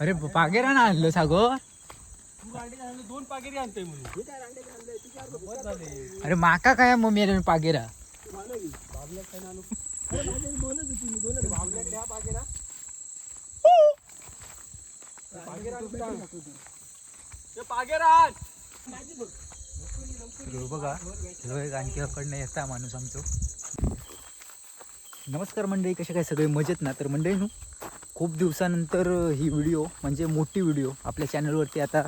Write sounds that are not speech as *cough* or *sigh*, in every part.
अरे पागेरा ना आणलं सागो? दोन पागेरी आणतोय म्हणून अरे माका काय मग मेरे पागेरा? पागेराज ह्यो बघा ह्यो एक आणखी कडनं येता माणूस आमचो. नमस्कार मंडळी कसे काय? सगळे मजेत ना? तर मंडळी नु खूप दिवसानंतर ही व्हिडिओ म्हणजे मोठी व्हिडिओ आपल्या चॅनलवरती आता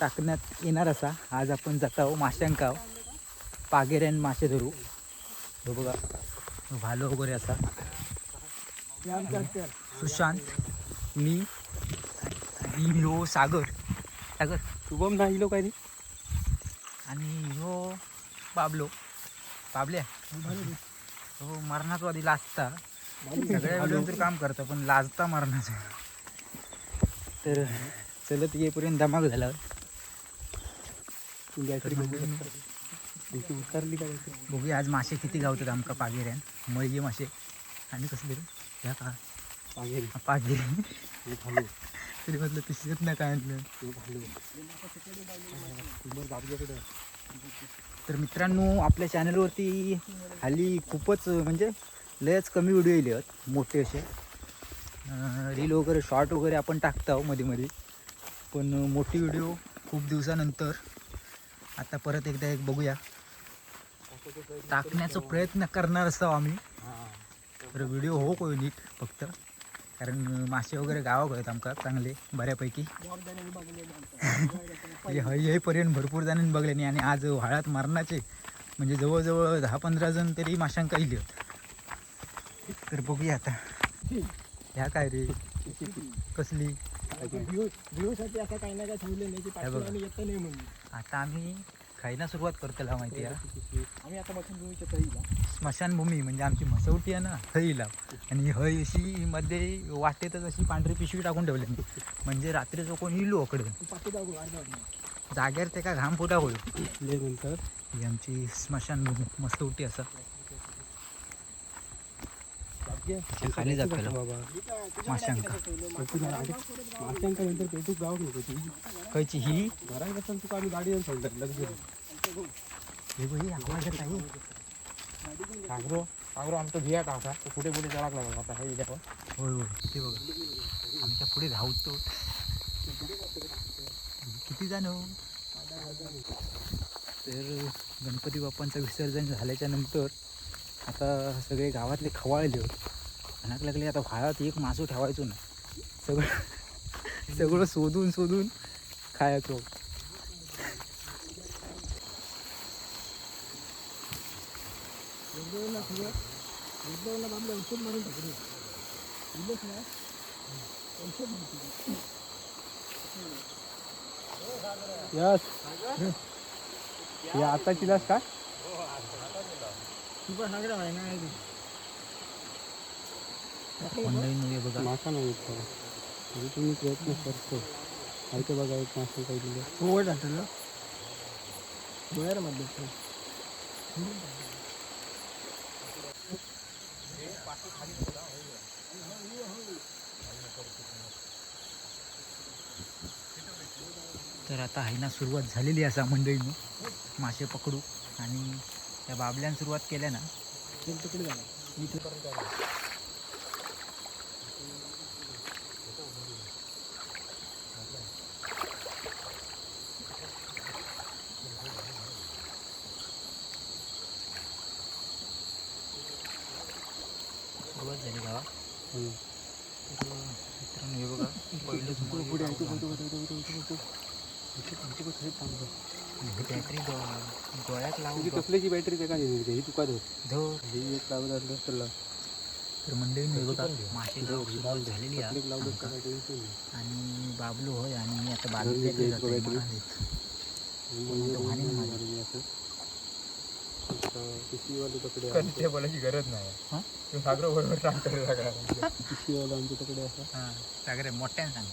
टाकण्यात येणार असा. आज आपण जात आहो माशांकाव पागेऱ्यान मासे धरू. हे बघा भालो वगैरे असा. सुशांत मी आणि सागर. सागर शुभम नाही लो काय रे? आणि हो बाबलो. बाबल्या हो मरणाचवादी लाजता. सगळ्या व्हिडिओ तर काम करतो पण लाजता मरणाचा. तर चलत येईपर्यंत धमाक झाला उतरली काय बघूया आज मासे किती गावतात आमका पागेऱ्यान मळी मासे. आणि कसले रे ह्या का? पागेरी. हा, पागेरी. तरी म्हटलं पिशवीत ना काय आणलं तर मित्रांनो आपल्या चॅनलवरती हल्ली खूपच म्हणजे लयच कमी व्हिडिओ येले आहेत मोठे असे. रील वगैरे शॉर्ट वगैरे आपण टाकतो मध्ये मध्ये पण मोठी व्हिडिओ खूप दिवसानंतर. आता परत एकदा एक बघूया. टाकण्याचा प्रयत्न करणार असतो आम्ही. तर व्हिडिओ हो कोय नीट फक्त. कारण मासे वगैरे गावाक आहेत आमका चांगले बऱ्यापैकी. *laughs* हय येईपर्यंत भरपूर जणांनी बघले नाही आणि आज व्हाळात मारणाचे म्हणजे जवळजवळ दहा पंधरा जण तरी माशांका येईल तर बघूया आता. ह्या काय रे? कसली? हे आता आम्ही खायला सुरुवात करतला माहिती आहे. आम्ही आता घेऊच्या तरीला स्मशानभूमी म्हणजे आमची म्हसवटी आहे ना हईला. आणि हय अशी मध्ये वाटेतच अशी पांढरी पिशवी टाकून ठेवली. म्हणजे रात्रीचं कोण इलो अकडे. जाग्यावर ते का घाम फुटा होईल. ही आमची स्मशानभूमी मस्तवटी असा. खाली जातलं बाबा माशांका माशांका नंतर पेटू गाव नको ती खयची ही? घरात बसून तुका आम्ही गाडी सोडतात लगेच हे आवाज आमचा भिया टाका तो कुठे कुठे चढाक लागला आता हे इथे होय होय. ते बघा. आमच्या पुढे धावतो. किती जण हो? तर गणपती बाप्पांचं विसर्जन झाल्याच्यानंतर आता सगळे गावातले खवाळले होते. म्हणाक लागली आता व्हाळात एक मासू ठेवायचो ना. सगळं सगळं शोधून शोधून खायचो. यस. हे आता चिलास का मंडळी हे बघा. मासा नाही येत. तरी तुम्ही प्रयत्न करतो. ऐकते बघा एक मासा काही दिलं. हो टाकलं डोळ्यामध्ये तर आता आहे ना सुरुवात झालेली असा मंडळीनं. मासे पकडू. आणि त्या बाबल्यान सुरुवात केल्या ना. तिकडे सुरुवात झाली गावा तर मित्रांनो हे बघा पहिलंच. बॅटरी डोळ्यात लावून कसल्याची बॅटरी त्या का ही तुका धर धर. ही एक लावत असलं तर लाव. तर मंडळी हे बघा मासे झालेली आहे. लावलं. काय. आणि बाबलो होय आणि मी आता धर बाबली बोलायची गरज नाही. हा? तो सागर बरोबर सगळा पिशवीवाला आमच्या तकडे असं हां सागरे मोठ्याने सांग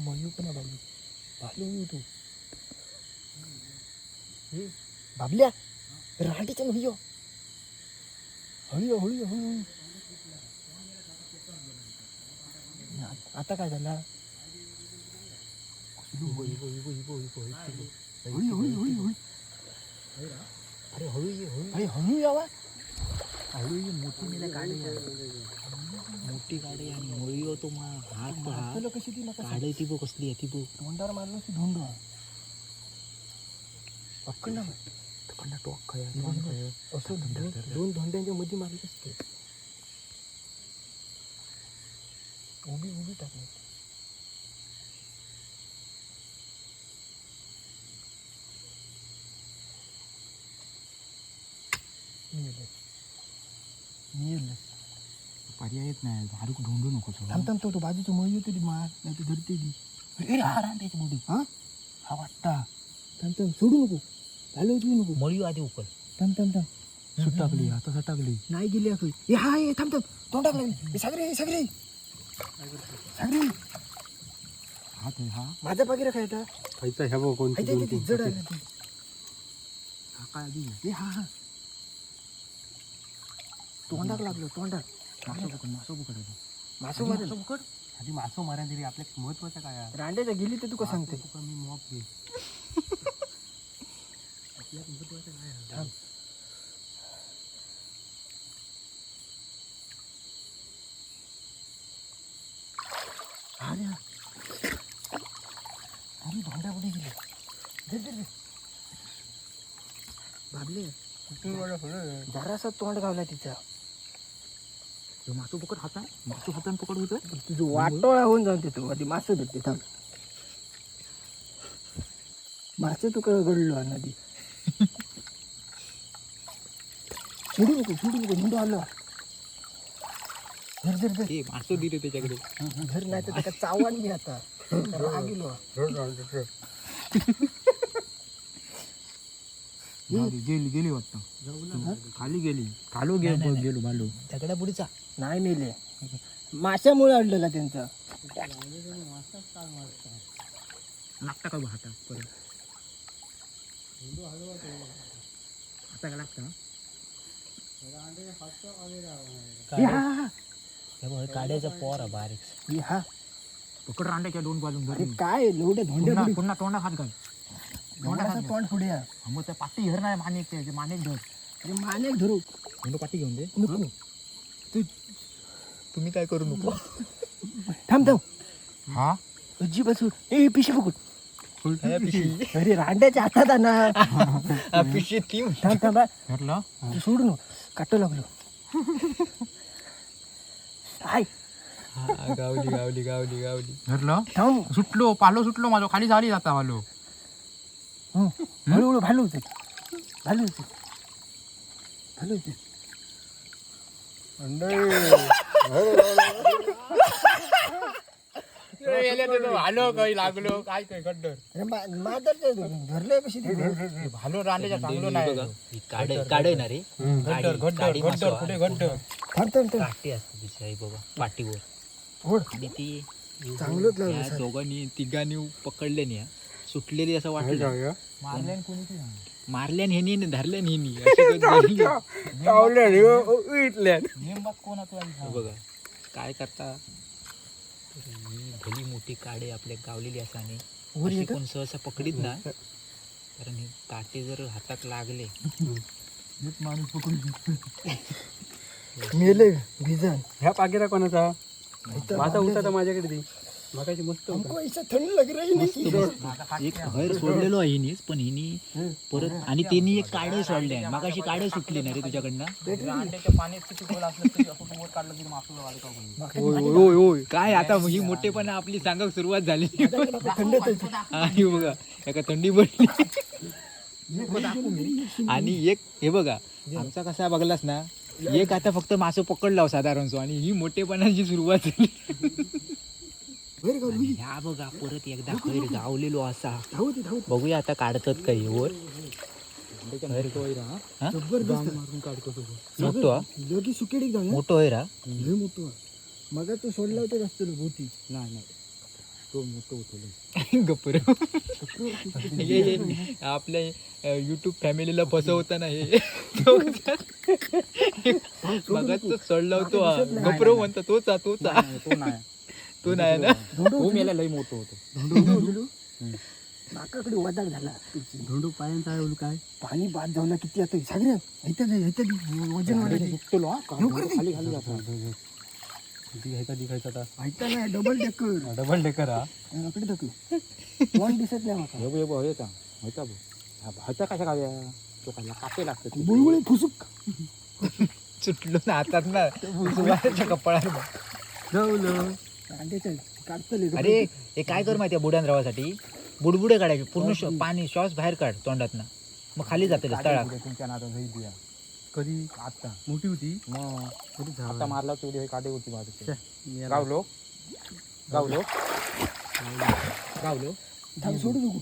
मयू पण भालू तू. बाबल्या? राहाटीच्या हळू हळू हळू हळू आता काय झाला? हळू हळू हळू हळू अरे हळू ये हळू अरे हळू यावा. हळू ही मोठी मेला गाडी. मोठी गाडी आणि मुळी तो मा हात आपल्याला कशी ती गाडी ती बघ कसली आहे ती बघ. तोंडावर मारलं की धोंड. पक्कड ना तिकडनं टोक असं दोन धोंड्यांच्या मध्ये मारले असते उभी उभी टाकली पर्यायच नाही दारू ढोंडू नको थांब थांब तो तो बाजूचं मळी होती ती मार नाही तर धरते ती अरे हा रांडायची मोठी हा हा वाटता थांब थांब सोडू नको येऊ नको मळी आधी उकल थांब थांब थांब सुट टाकली आता सुट टाकली नाही गेली असं ए हा ये थांब थांब तोंडाक लागली ए, सागरे ए, सागरे सागरे हात आहे हा माझा पाकिरा खायचा खायचा ह्या बघ कोणती हाय, ते- ते- ते जड ते. हा काय आधी ए हा हा तोंडाक लागलो तोंडाक मासो पकड मासो पकडायचं मासू पकड आधी मासो मारा तरी आपल्या महत्वाचं काय आहे? रांड्याच्या गेली ते तुका सांगते तुका मी मॉप घे अरे गेली. बाबले जरासा तोंड गावला तिचा मासो पकड हाता मासो हाताने पकड होतं तुझं वाटोळा होऊन जाऊन ते तू आधी मासे भेटते थांब मासे तुका घडलो नदी सोडू नको सोडू नको झेंडू आलो. धर धर धर. मासो दिले त्याच्याकडे. धर नाही तर त्याला चावण घे आता. रागिलो. *laughs* गेली गेली गेली वाटतं. खाली गेली. खालो गे गेलो भालो दगडा पुढचा. नाही मेले. माशामुळे अडलेला त्यांचा. लागता का हाता परत. हाता का लागता. काड्याचा पोर आहे बारीक. हे पकड रांड्याच्या दोन बाजून अरे काय पुन्हा पुढे. पुन्हा तोंडा घाल. डोंगराचा तोंड पुढे आहे. हा, मग त्या पाठी हेर नाही मानेक ते मानेक धर. अरे माने धरू. म्हणतो पाठी घेऊन दे. नको. तुम्ही काय करू नको. थांब थांब. हा? अज्जी बसू. ए पिशी पकड अरे रांड्याच्या हातात आहे ना *laughs* पिशी ती थांब हा. तू सोडू नको. काटू लागलो. हाय. गावली गावली गावली गावली. धरलं? थांब. सुटलो पालो सुटलो माझो खाली झाली जाता पालो. हं. हळूहळू भालू होते. भालू होते. भालू होते. आलो काही लागलो काय काय गड्डर अरे मा- मादरचे धरले कशी ते भालो रांडेच्या चांगलो नाही. काढे काढे ना रे गड्डर गड्डर गड्डर कुठे गड्डर थांब थांब थांब काठी असते तिची आई बाबा पाठीवर ओढ आणि ती चांगलंच लागलं या सारं. दोघांनी तिघांनी पकडले नाही. हा. सुटलेली असं वाटलं मारल्यान कोणी मारल्यान हेनी आणि धरल्यान हे बघा काय करता? ही भली मोठी काडे आपल्या गावलेली असा आणि अशी? कोण सहसा पकडीत ना कारण हे काटे जर हातात लागले. माणूस पकडून मेले भिजन. ह्या पाकिरा कोणाचा? माझा तर माझ्याकडे ती मागाची मस्त होता. हमको ऐसा थंड लग रही नहीं. एक हर सोडलेलो आहे हिनीच पण हिनी परत आणि त्यांनी एक काडे सोडले. मग अशी काडे सुटली ना रे तुझ्याकडनं. अंड्याच्या पाण्यात किती गोल असलं तरी असं तू वर काढलं की मासुला वाढ का होईल होय होय काय आता ही मोठेपणा आपली सांगक सुरुवात झाली. थंड आणि बघा एका थंडी पडली. आणि एक हे बघा आमचा कसा बघलास ना एक आता फक्त मासं पकडला साधारण सो आणि ही मोठेपणाची सुरुवात झाली. ह्या बघा परत एकदा खैर गावलेलो असा. धावते धावते बघूया आता काढतात काही वर. हा? जबरदस्त. मारून काढतो तो. मोठो हा? लगी सुकेडीक जाऊया मोठो आहे रा लय मोठो. मग तो सोडला होता जास्त नाही नाही. तो मोठं होतो *laughs* गप्पर आपल्या युट्यूब फॅमिलीला फसवताना हे. मगाच चढला होतो. गप्रो म्हणता तोच तोच. नाही, तो नाही. तो नाही ना? तो मेला लय मोठं होतो. नाकाकडे वदाक झाला. धोंडू पायांचा आहे काय पाणी बाद झाला किती आता? सागरे ऐकत ऐकत वजन वाढायचं हा. खाली खाली जातो दिखायचा दिखायचा आता? ऐकता नाही डबल डेकर डबल डेकर हा. दिसत नाही माका हे बघ हे होता होता बघ? हा भाचा कशा खाव्या तो खाल्ला कापे लागतात बुळबुळी फुसुक. *laughs* *laughs* सुटलो ना हातात ना. अरे हे काय कर माहितीये बुड्यान रावासाठी बुडबुडे काढायचे पूर्ण पाणी श्वास बाहेर काढ तोंडात ना मग खाली जाते तळाक तुमच्या नादात कधी? आता. मोठी होती? मग. आता मारला चोरी हे काढे होती माझं गावलो? गावलो? गावलो. धाव सोडू नको.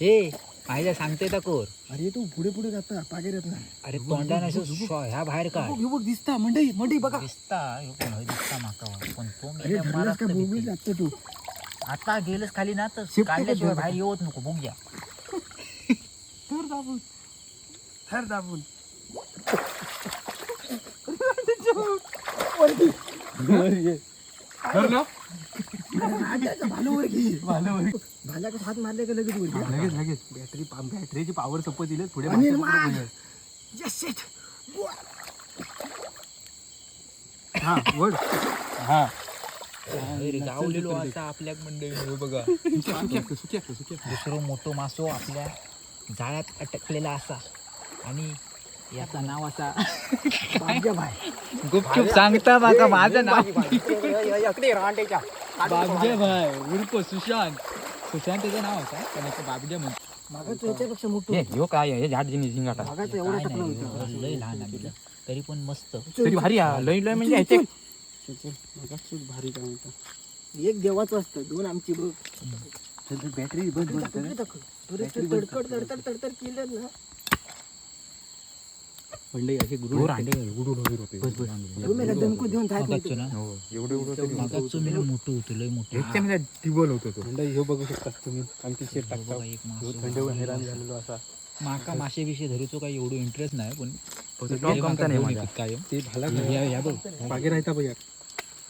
हे आईला सांगते का कोर. अरे तू पुढे पुढे जाता पागेऱ्यात ना अरे तोंडाने असं श्वा- ह्या बाहेर काढ. बघ, हे बघ दिसता मंडई मंडई बघा. दिसता ह्यो कोण होय दिसता माका वा. पण तो अरे मेल्या धरलास मारात का तर बुळबुळी भीती. लागते तू? आता गेलंच खाली ना तर शिफ्ट काढल्याशिवाय कर बाहेर येऊच नको बघूया थर दाबून. थर दाबून. *laughs* *laughs* भाल्याचा हात मारले का? लगेच वर घे. लगेच लगेच. बॅटरी बॅटरीची पॉवर सपोज दिले पुढे अनिल मार. Yes, shit. हा वड हा. अरे गावलेलो आता आपल्या मंडळी बघा. सुकी असतं सुकी असतं सुकी दुसरं मोठो मासो आपल्या जाळ्यात अटकलेला असा. आणि याचं नाव असा बाग्या *laughs* भाई. गुपचूप सांगता माका माझं नाव. बाबजे भाई उर्फ सुशांत. सुशांत त्याचं नाव होता पण असं बाबजे म्हणतो मागाचं याच्यापेक्षा मोठं होतं. ह्यो काय हे झाड जिनी झिंगाटा. मागाचं एवढं काय टाकलं नाही, होतं. लय लहान आहे तरी पण मस्त. तरी भारी हा लय लय म्हणजे ह्याचे भारी काय एक देवाचं असतं दोन आमची बघ. बॅटरी बंद तडकड तडतड तडतड केलं ना. पंडे असे वगैरे होते नाही हो एवढे एवढं तरी मागाचं मी मोठं होतं लय मोठं. टिबल होतो तो. बघू शकता तुम्ही. आमची शेत टाकता एक हैराण झालेलो असा. माका मासे विषय धरूचो काही एवढं इंटरेस्ट नाही पण नाही कायम. ते भाला या बघ. मागे राहता बघ यार.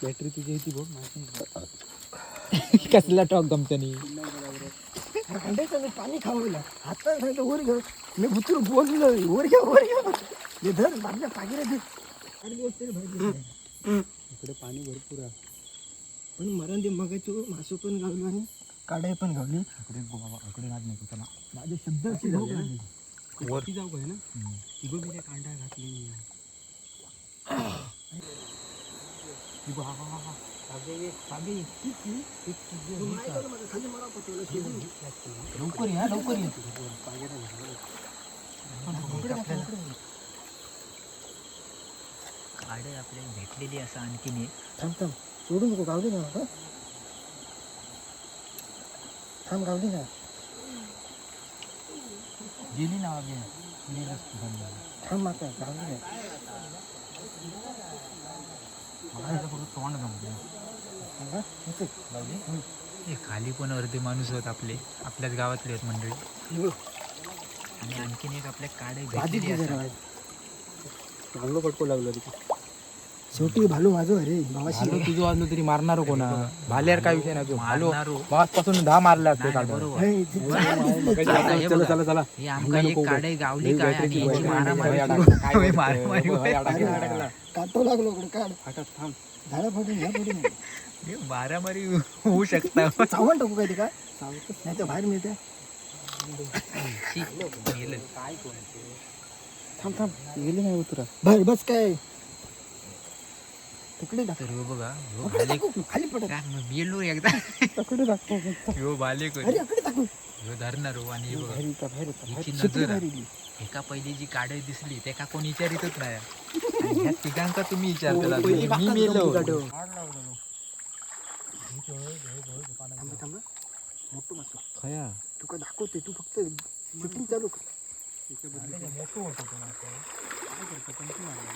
बॅटरी तुझी होती बघ कसला टॉक अंड्याचं मी पाणी खावलं सांगितलं वर घ्या मी भुतूर बोललो वर घ्या वर घ्या हे धर भाजी नाही. इकडे पाणी भरपूर आहे. पण मरण ते मगाची मासू पण गावलो आणि काढाय पण गावली. इकडे बाबा इकडे राहत नाही तुला माझे शब्द असे झाले. वरती जाऊ काय ना? ती बघ मी घातली तू पटवलं, सोडून. लवकर या लवकर या. काडे आपल्याला भेटलेली असं आणखीन एक. थांब थांब. सोडू नको गावली ना हं? थांब गावली ना. गेली ना तू समजा. थांब माता गावली नाही तोंड जमते हं? इथे. हे खाली पण अर्धे माणूस आहेत आपले. आपल्याच गावातले आहेत मंडळी. आणि आणखीन एक आपल्या काडे बाजी भेटलेली जरा. चांगलं पटको लागलं शेवटी भालू माझं अरे भालो तुझं वाजलो तरी मारणार कोणा? भाल्यावर काय विषय नाही तो. भालो मारणारो. पाच पासून दहा मारले असते हे, हे चला. चला चला. हे आमका एक काडे गावली मारामारी. काटो लागलो काढ. थांब. झाडं हे होऊ शकता. चावण टाकू काय ते काय नाही तर बाहेर मिळते. थांब थांब. गेले नाही उतरा बाहेर बस काय? तिकडे टाक तर ह्यो बघा ह्यो टाकू खाली पडत काय मग एकदा. तकडे टाकतो ह्यो. भाले अरे अकडे टाकू ह्यो धरणार हो आणि हे बघा. हिची नजर. आहे. एका पहिली जी काढे दिसली ते का कोण विचारितच नाही. आणि ह्या तिघांका तुम्ही विचारता मी मेलो. मोठं मासं. खया. तू काय दाखवते? तू फक्त शूटिंग चालू कर. मोठं होतं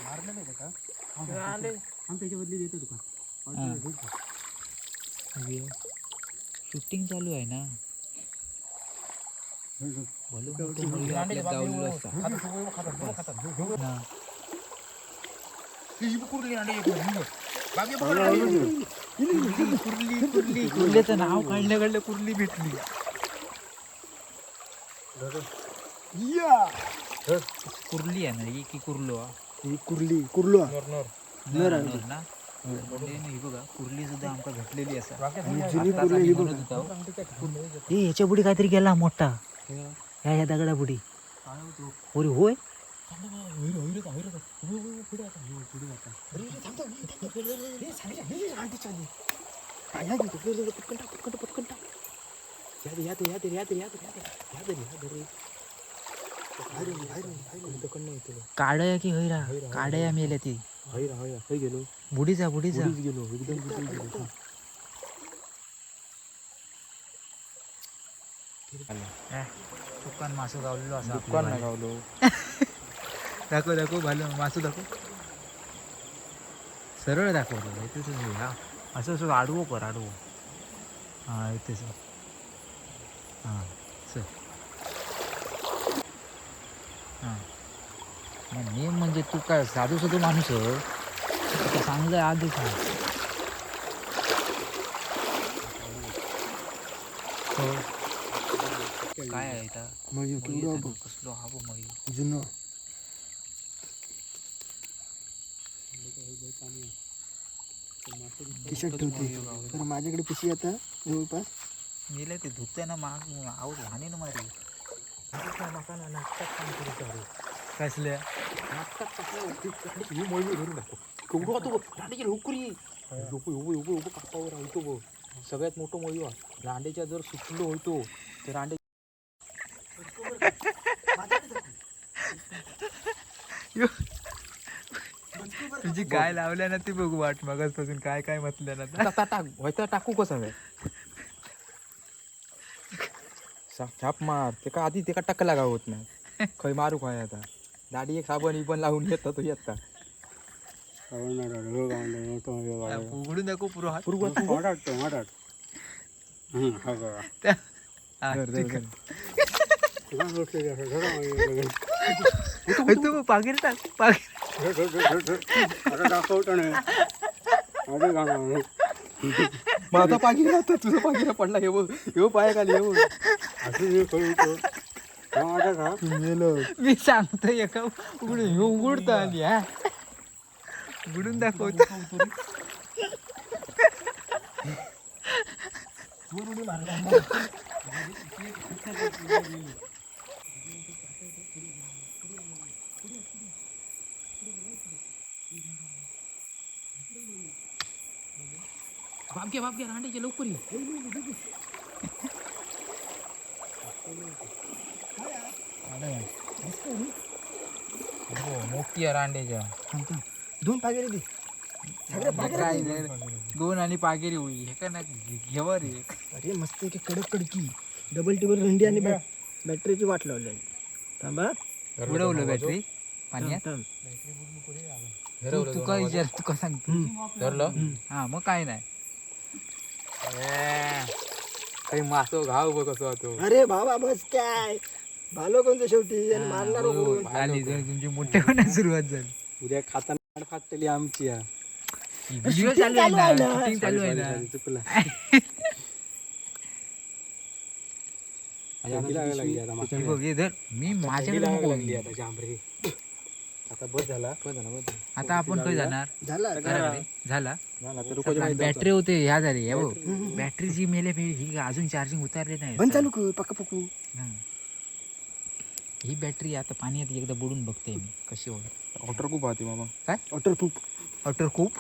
मारलं नाही का आम त्याच्या बदली देतो तुका शूटिंग चालू आहे ना? बोलू नको, मुलगी अंडे आपल्यात गावलेलं असतं. ना. कुर्ली कुर्ली कुर्लीचं नाव काढल्या काढल्या कुर्ली भेटली. कुर्ली आहे ना ही की कुर्लो हा? ही कुर्ली कुर्लो. नर ना? म्हणजे ही बघा कुर्ली सुद्धा आमका भेटलेली असा. जुनी आताच कुर्ली आम्ही ही म्हणत बघा होतो. ए याच्या बुडी काहीतरी गेला मोठा. ह्या ह्या दगडा बुडी. होय होय? काड्या की हैरा काड्या मेल्या ती गेलो. बुडीचा बुडीचा. गेलो. एकदम गेलो. चुकान मासू गावलेलो असा दुकान नाही गावलो. *laughs* दाखव दाखव भालं मासू दाखव. सरळ दाखवतो इथेच हे. असं असं आडवं कर आडवं. हां इथेच हां हां. मग म्हणजे तू काय साधू साधू माणूस आहे? आता चांगलं आधीच आहे. हो. काय आहे इथं? कसलो हा बघ मग जुनं. ठेवते. तर माझ्याकडे पिशी आता जवळपास? गेले ते धुत्यानं माग आऊट वाहने ना मारी. कसल्या सगळ्यात मोठं मळी वा. रांडेच्या जर सुटलो होतो तर रांडे तुझी काय लावल्या ना ती बघू वाट मगाचपासून काय काय म्हटलं ना आता. टाक टाक व्हायचं टाकू कसं काय छाप मार. ते का आधी ते का टक्क लागा होत नाही? खय मारू काय आता? दाढी एक साबण इबन लावून येतं तो येता उघडून दाखव पुरो हात. पुरगो त्या- हा, धर, धर, ठीक धर. आहे. होय, तू पाकीर टाक पाकीर माझा पागिरा तुझा पागिरा पडला हे हे पाया खाली हे मी सांगतो एका उघडून ह्यो उघडतो आली हा. उघडून दाखवतो. बाप घे बाप घे रांडेचे लवकर ये हो, मोठी आहे रांडेच्या दोन पागेरे दे. सगळे पागेरे काय दे. रे, दोन आणि पागेरी होई. हे का ना घेवा रे अरे मस्त की कडक कडकी. डबल टेबल रंडी आणि बॅ- बॅटरीची वाट लावली आहे. थांबा. उडवलं बॅटरी पाण्यात थांब. तू तू काय विचार तुका सांगतो? धरलं? हा मग काय नाही. काही मासो घाव बघ कसं होतो अरे भावा बस काय? भालो कोणतं शेवटी आणि मारणार हो, कोण? आली जर तुमची मोठे होण्यास सुरुवात झाली. उद्या खाताना फाटली आमची व्हिडिओ चालू आहे चालू ना? चालू आहे ना? चुकला हे बघ हे धर. मी माझ्याकडे नको. आता बस झाला. बस झाला बस आता आपण काय जाणार? झाला घराकडे झाला. झाला तर रुको जाऊ. बॅटरी होते ह्या झाली. हे बघ. बॅटरी जी मेले ही अजून चार्जिंग उतारले नाही. बंद चालू कर पक्का पक्कू हं. ही बॅटरी आता पाण्यात एकदा बुडून बघते मी कशी होईल. ऑटर खूप होती मामा. ऑटर प्रूफ ऑटर खूप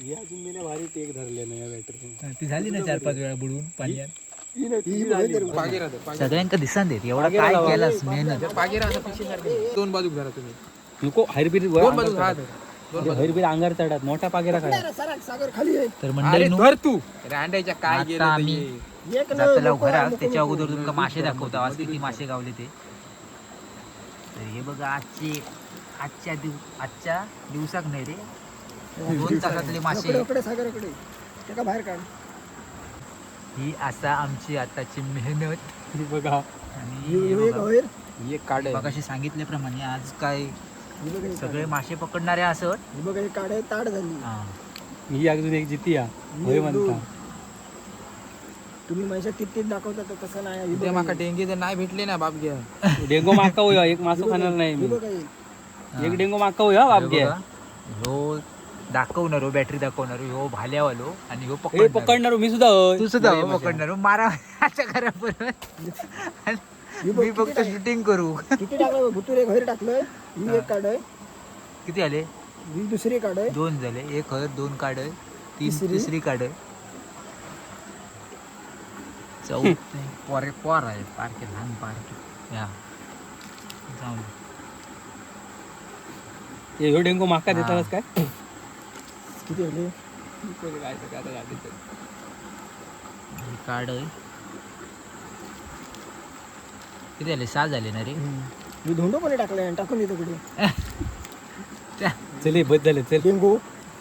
ही अजून मी भारी टेक धरले ना या बॅटरी ती झाली ना चार पाच वेळा बुडवून पाण्यात? ही सगळ्यांका दिसान देत एवढा काय केलास मेहनत? पागेरा असं पिशे दोन बाजूक धरा तुम्ही. नको हरबीर दोन हा बाजूक. हरबीर अंगार चढात मोठा पागेरा काढा. सागर खाली आहे. तर मंडळी तू. रांडायच्या काय गेलं आम्ही ते. एक न जाताला नको, घरा नको, त्याच्या. अगोदर तुमका मासे दाखवतो. आज किती मासे गावले ते? तर हे बघा आजचे आजच्या दिव आजच्या दिवसाक नाही रे. दोन तासातले मासे. बाहेर काढ. ही असा आमची आताची मेहनत. बघा. आणि मगाशी सांगितल्याप्रमाणे आज काय सगळे. मासे पकडणारे असत. ही बघा काढ ताड झाली. हा. अजून एक जिती म्हणता. तुम्ही माझ्या किती दाखवता तर तसं नाही. ही उद्या माका. डेंगी जर नाही भेटले ना बाप घ्या. डेंगो माका होय एक ही मासो खाणार. नाही ही मी एक. डेंगो माका होय हा बाप हे घ्या. ह्यो दाखवणार बॅटरी दाखवणार ह्यो भाल्यावालो आणि ह्यो हे पकडणार पकडणार मी सुद्धा होय. तू सुद्धा हो. पकडणार मारा माझ्या घरापर्यंत. ही बघ, मी किती फक्त शूटिंग करू. किती टाकलं भुतूर एक बाहेर टाकलंय ही एक काढ. आहे किती आले? ही दुसरी काढ. आहे दोन झाले. एक हळद दोन काढ. तीन तिसरी? तिसरी काढ. चौथ पोरे पोर आहे पार्के लहान पार्के या जाऊन हे डेंगो माका. देतातच काय किती ही किती झाले सहा झाले ना रे मी धोंडो पण टाकलाय टाकून देतो कुठे त्या चल बस झाले चल डेंगू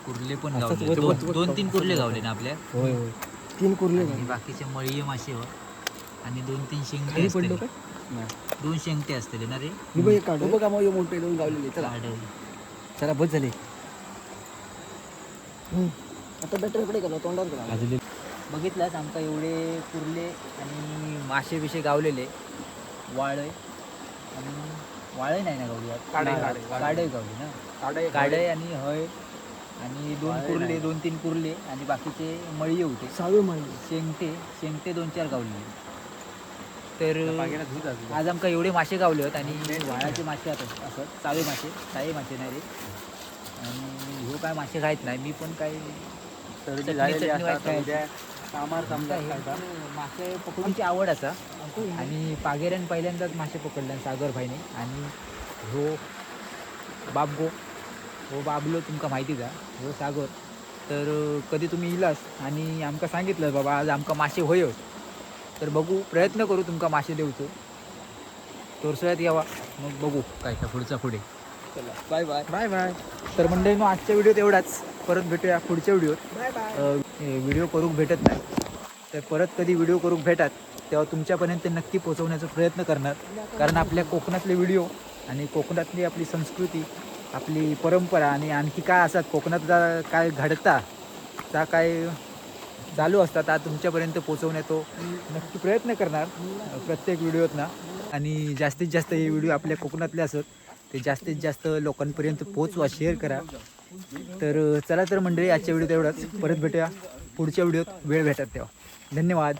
कुर्ले पण गावले दोन तीन कुर्ले गावले ना आपल्या होय होय तीन कुर्ले आणि बाकीचे मळीये मासे हो. आणि दोन तीन शेंगटे पडलो काय? दोन शेंगटे असतील ना रे? बघ एक काढ आहे. बघा मग मोठे दोन गावलेले काढ चला. बस झाले. आता बॅटरीकडे गेला तोंडात गेला बघितलंच आमका एवढे कुर्ले आणि मासे बिशे गावलेले. वाळय आणि वाळय नाही ना गावली काढय, काढय गावली ना? काढय आणि हय आणि दोन कुर्ले दोन तीन कुर्ले आणि बाकीचे मळी होते. सहावे माहिती शेंगटे शेंगटे दोन चार गावले. तर आज आमका एवढे मासे गावले आहेत आणि वाळाचे मासे आहेत असं चावे मासे चावे मासे नाही रे. आणि ह्यो काय मासे खायत नाही मी पण काय चटणी- चटणी वाईट खायची. आमका हे मासे पकडूची आवड असा. आणि पागेऱ्यान पहिल्यांदाच मासे पकडले सागर भाईने आणि ह्यो बाबगो हो बाबलो तुमका माहिती का? हो सागर. तर कधी तुम्ही इलास आणि आमका सांगितलं बाबा आज आमका मासे होय तर बघू प्रयत्न करू तुमका मासे देऊचो. तोरसळ्यात यावा. मग बघू काय काय पुढचा पुढे. बाय बाय बाय बाय तर मंडळीनो आजच्या व्हिडिओत एवढाच. परत भेटूया पुढच्या व्हिडिओत. बाय बाय व्हिडिओ करूक भेटत नाही. तर परत कधी व्हिडिओ करूक भेटात तेव्हा तुमच्यापर्यंत नक्की पोहोचवण्याचा प्रयत्न करणार. कारण आपल्या कोकणातले व्हिडिओ आणि कोकणातली आपली संस्कृती आपली परंपरा आणि आणखी काय असतात? कोकणात काय घडता त्या काय चालू असतात त्या तुमच्यापर्यंत पोहोचवण्याचो नक्की प्रयत्न करणार प्रत्येक व्हिडिओत ना आणि जास्तीत जास्त हे व्हिडिओ आपल्या कोकणातले असत ते जास्तीत जास्त लोकांपर्यंत पोचवा शेअर करा. तर चला तर मंडळी आजच्या व्हिडिओ तेवढाच परत भेटूया. पुढच्या व्हिडिओत वेळ भेटत तेव्हा धन्यवाद.